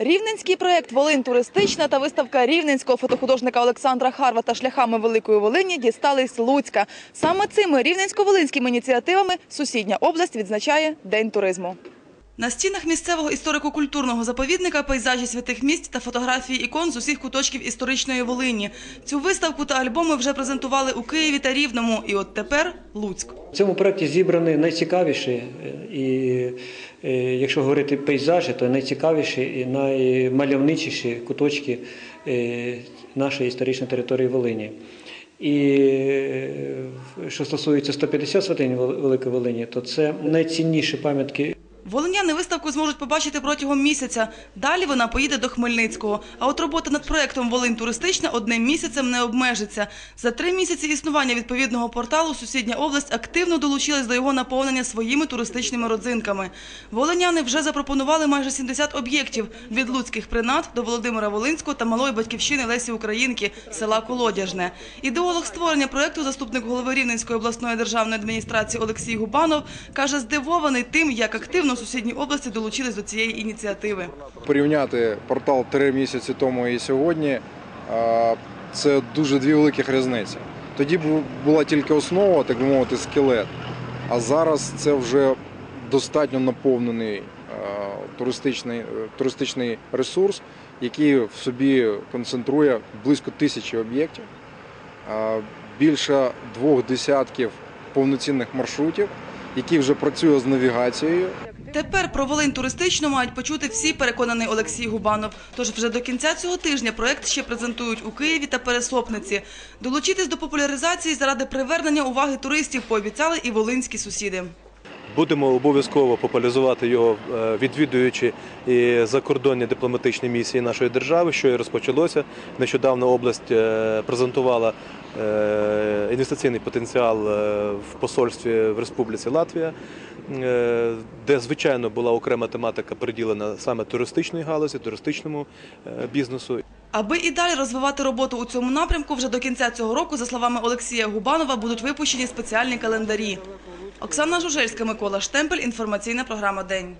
Рівненський проект Волинь туристична та виставка рівненського фотохудожника Олександра Харвата шляхами Великої Волині дістались Луцька. Саме цими рівненсько-волинськими ініціативами сусідня область відзначає День туризму. На стінах місцевого історико-культурного заповідника пейзажі святих місць та фотографії ікон з усіх куточків історичної Волині. Цю виставку та альбоми вже презентували у Києві та Рівному. І от тепер Луцьк. В цьому проєкті зібрані найцікавіші, е, і е, якщо говорити пейзажі, то найцікавіші і наймальовничіші куточки е, нашої історичної території Волині. І що стосується 150 святинь Вел- Великої Волині, то це найцінніші пам'ятки Волиняни виставку зможуть побачити протягом місяця. Далі вона поїде до Хмельницького. А от робота над проектом Волинь туристична одним місяцем не обмежиться. За три місяці існування відповідного порталу сусідня область активно долучилась до його наповнення своїми туристичними родзинками. Волиняни вже запропонували майже 70 об'єктів від луцьких принад до Володимира Волинського та малої батьківщини Лесі Українки села Колодяжне. Ідеолог створення проекту, заступник голови Рівненської обласної державної адміністрації Олексій Губанов каже, здивований тим, як активно сусідні області долучились до цієї ініціативи. порівняти портал три місяці тому і сьогодні, це дуже дві великих різниці. Тоді бу- була тільки основа, так би мовити, скелет. А зараз це вже достатньо наповнений туристичний, е, туристичний ресурс, який в собі концентрує близько тисячі об'єктів, більше двох десятків повноцінних маршрутів, які вже працюють з навігацією. Тепер про Волинь туристичну мають почути всі, переконаний Олексій Губанов. Тож вже до кінця цього тижня проект ще презентують у Києві та Пересопниці. Долучитись до популяризації заради привернення уваги туристів пообіцяли і волинські сусіди. Будемо обов'язково популяризувати його, е, відвідуючи і закордонні дипломатичні місії нашої держави, що і розпочалося. Нещодавно область е, презентувала інвестиційний потенціал е, в посольстві в Республіці Латвія, е, де звичайно була окрема тематика приділена саме туристичної галузі, туристичному е, бізнесу. Аби і далі розвивати роботу у цьому напрямку, вже до кінця цього року, за словами Олексія Губанова, будуть випущені спеціальні календарі. Оксана Жужельська, Микола Штемпель. Інформаційна програма День.